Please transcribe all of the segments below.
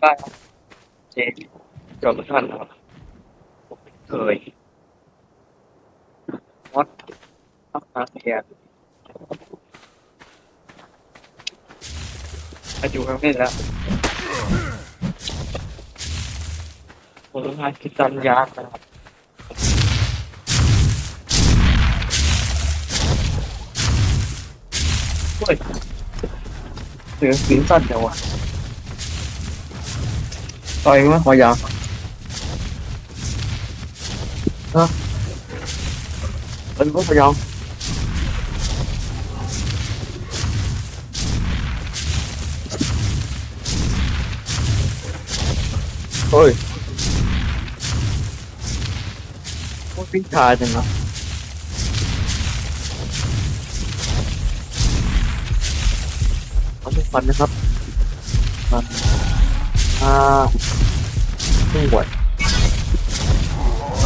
ได้ครับเจ๊จบท่านครับเคยมอดทับนาเซียอายุครั้งนี้แล้วผมต้องการคิดตันยากนะครับเฮ้ยเสือสีสั้นจังวะ ต่อยมั้ยขอยาวฮะเป็นพวกขอยาวเฮ้ยพวกพิชาจังนะเอาทุกฟันนะครับฟัน อ่าไม่ไหว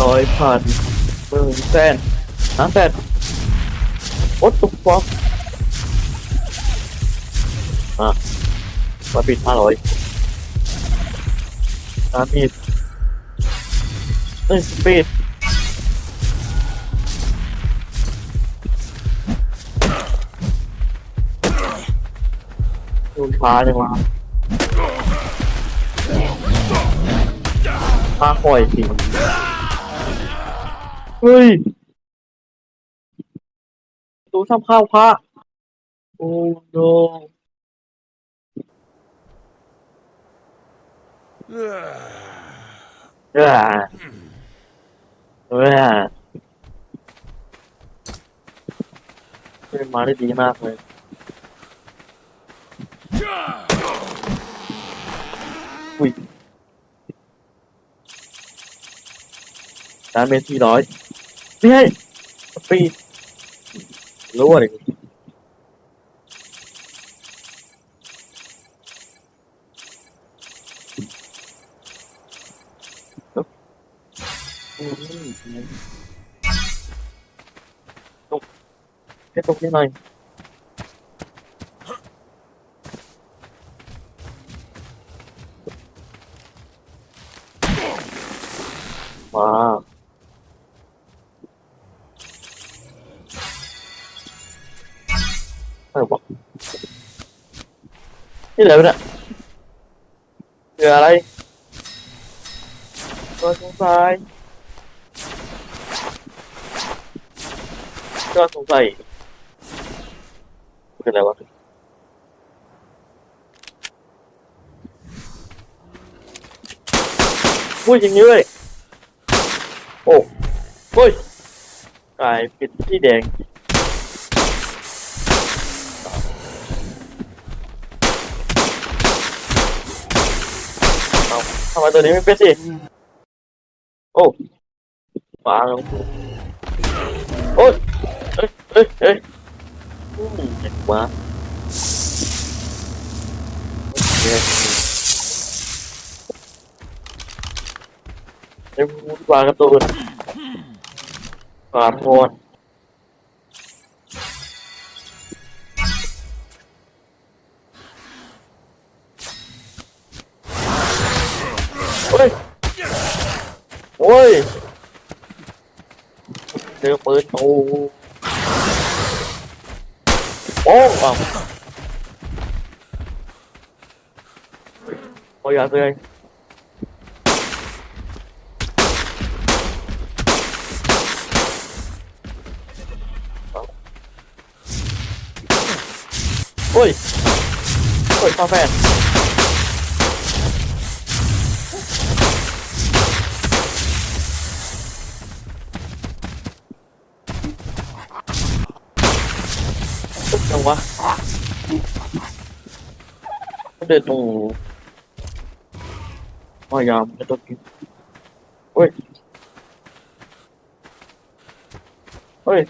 ร้อยพันหมื่นแสนล้านแสนโอ๊ตตุกฟอกอะมาปิดห้าร้อยน้ำปิดเอ้ยปิดดูฟ้าจังวะ พาคอยสิเฮ้ยตูทำข้าวพระโอ้โนเออเออเป็นมาได้ดีมากเลยอุ้ย ดาเมจสี่ร้อยไม่ใช่สปีดรู้อะไรกูอืมตกแค่ตกนิดหน่อย นี่อะไรวะเนี่ยเรืออะไรตัวสงสัยตัวสงสัยเป็นอะไรวะพูดอย่างนี้เลย โอ้เฮ้ยกลายเป็นที่แดง เอาตัวนี้ไม่เป็นสิ โอ้มาแล้วโอ้ยเอ้ยเอ้ยเอ้ยอืมเห็นว่าโอเคเอ้ยพูดวางการะตูนขอโทษโโอ้ยเจอปืนโอ้โอ้อ้าวโอ้ยอย่าเลยโอ้ยโอ้ยฟาแฟน วะเดินตรงพยายามจะต้องกินเฮ้ย เฮ้ย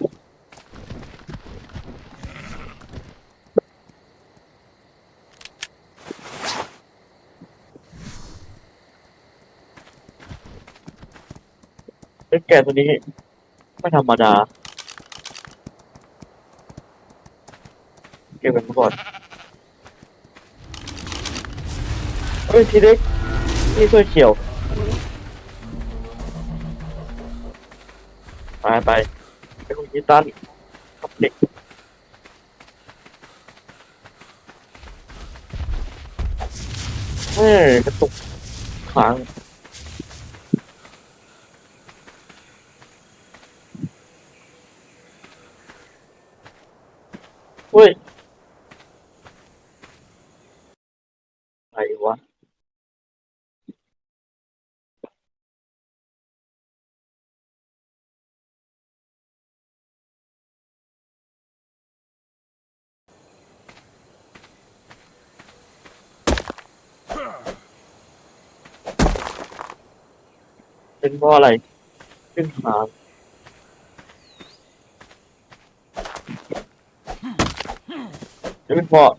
ไอ้แกตัวนี้ไม่ธรรมดา ก็บไว้ก่อนเฮ้ยทีเล็กนี่ช่วยเขียวไปไปไปคุณกีตันกับเด็กเฮ้ยกระตุกค้าง เป็นเพราะอะไรขึ้นหางจะเป็นเพราะ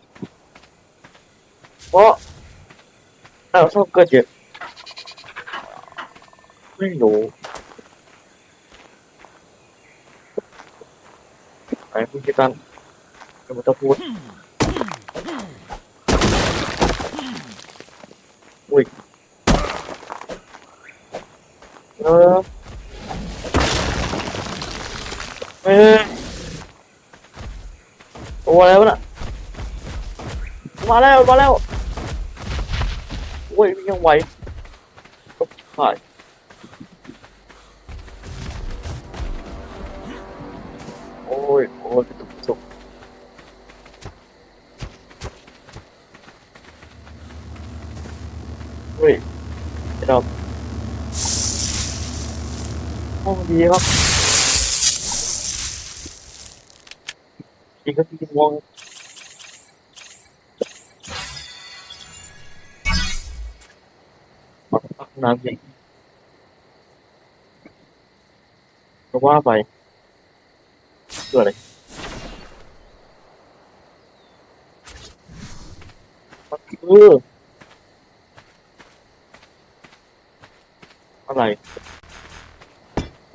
เพราะอ้าชอบเกิดเยอะไม่รู้ไปคุณคิดกันจะมาจะพูดอุ้ย เออเออตัวอะไรวะน่ะมาแล้วมาแล้วโอ้ยยังไหวก็ผ่านโอ้ยโอ้ยตุกตุกเฮ้ยเดี๋ยว ห้องดีครับอีกก็ที่มองปักน้ำอย่ก็ว่าไปเกิดอะไรมันคืออะไร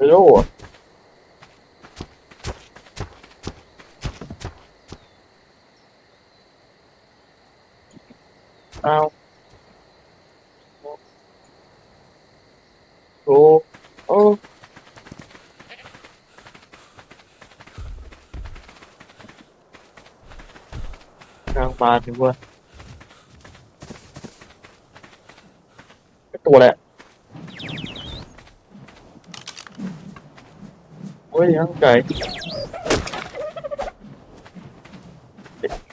โล่เหรออ้าวโอ้โอ้กลางปลาถึงว่าตัวแหละ โอ้ยยังไก่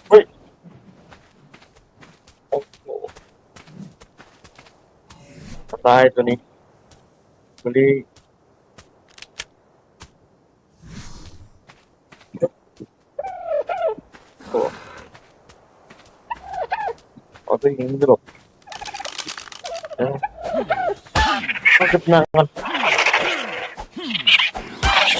เฮ้ยโอ้โหตายตัวนี้ตัวนี้โอ้เอาตัวยิงไม่หลบเออต้องจับนางมัน ข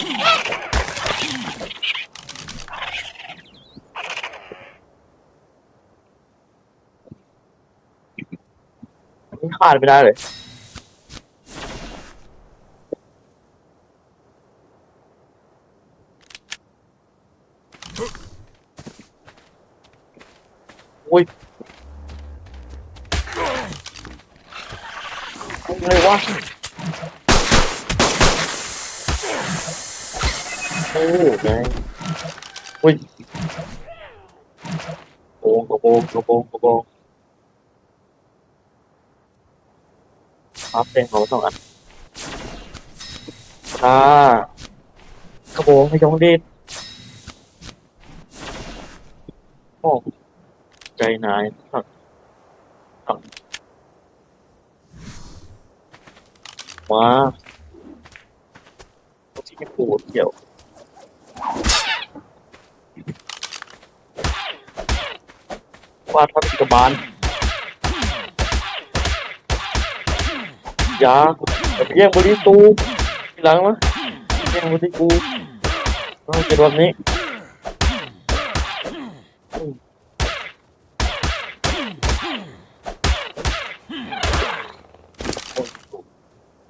าดไม่ได้เลยอุ้ยอะไรวะ โอ้ยไงอุ้ยโป่งกระโปงกระโปงโปงครับเป็นของสองอันอ่ากระโปงให้ยองดีดโอ้ใจนายครับครับมาที่ไม่ปูดเกี่ยว วาดพัฒกบาลอย่าไปแย่งบริตูทีหลังมะแย่งบริกูต้องเกิดแบบนี้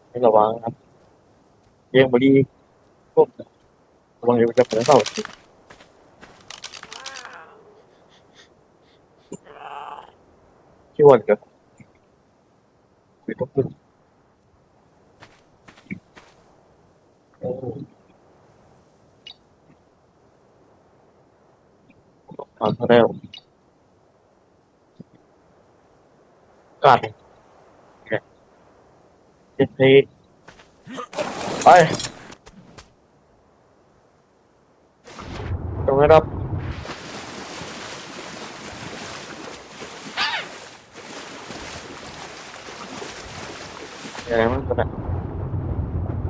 ให้ระวังครับแย่งบริพวกระวังเดี๋ยวจะเปิดเสาที่วันกันมา 키워니까 안 하네 요. 깐. 예. 예, 아 이. 정해 라. อะไรมั้งตอนนั้น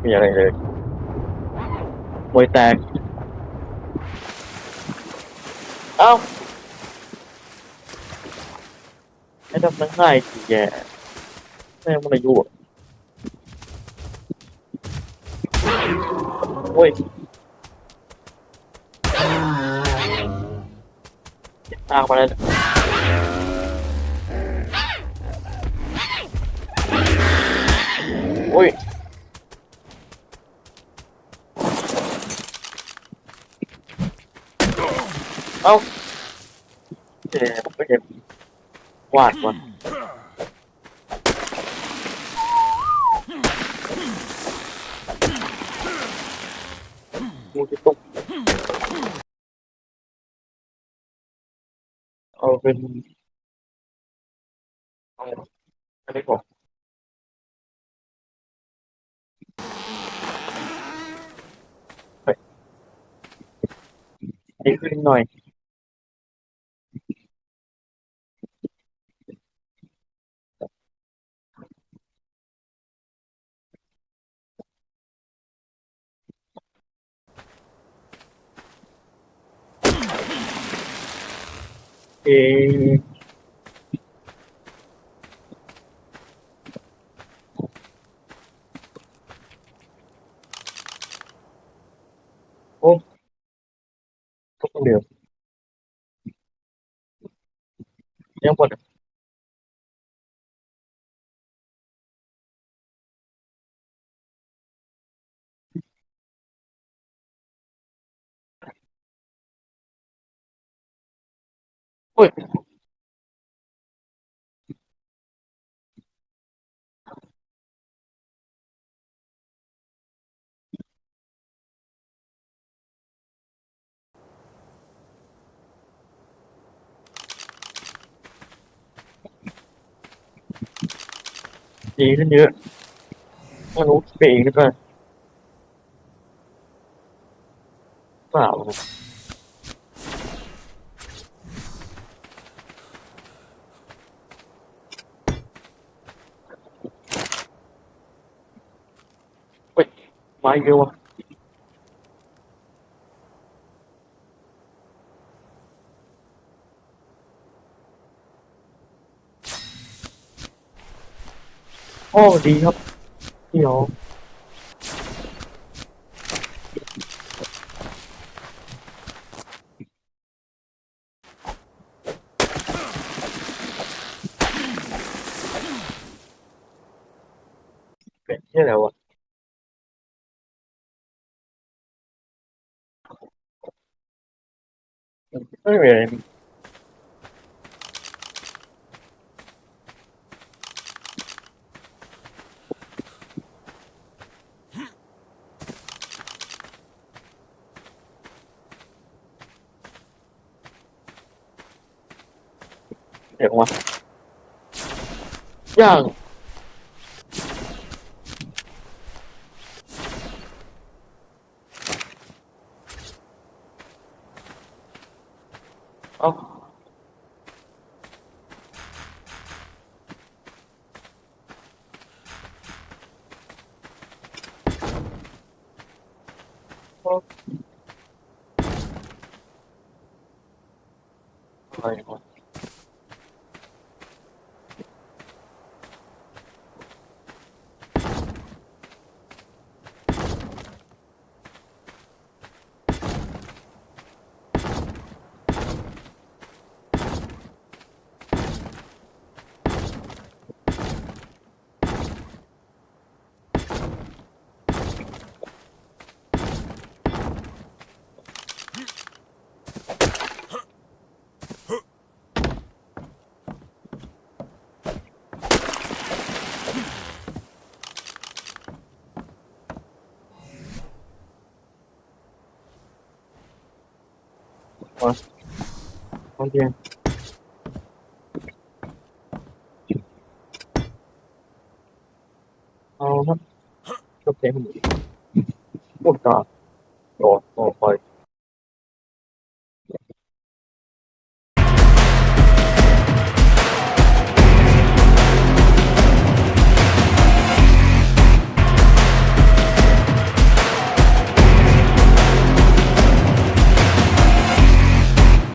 มีอะไรเลยมวยแตก เอ้าไอ้ดำนั่งง่ายทีแย่แม่งมันอายุอะโอ้ยตามมาแล้ว อุ้ยเอ้าเจ็บไม่เจ็บวาดว่ะมูจะตุกเอาเป็นเอาอันนี้ผมเฮ้ยดี ขึ้นหน่อย เออโอ้ทุกคนเดียวยังหมดโอ้ยดีขึ้นเยอะไม่รู้เปลี่ยนหรือเปล่าเปล่าเฮ้ย มาอีกแล้ววะโอ้ดีครับพี่น้องเป็นที่อะไรวะ ไม่มีอะไรเดี๋ยวมาย่างเอ้า อ โอเคเอาครับก็เต็มหมดพูดก่อนโอ้โอ้คอย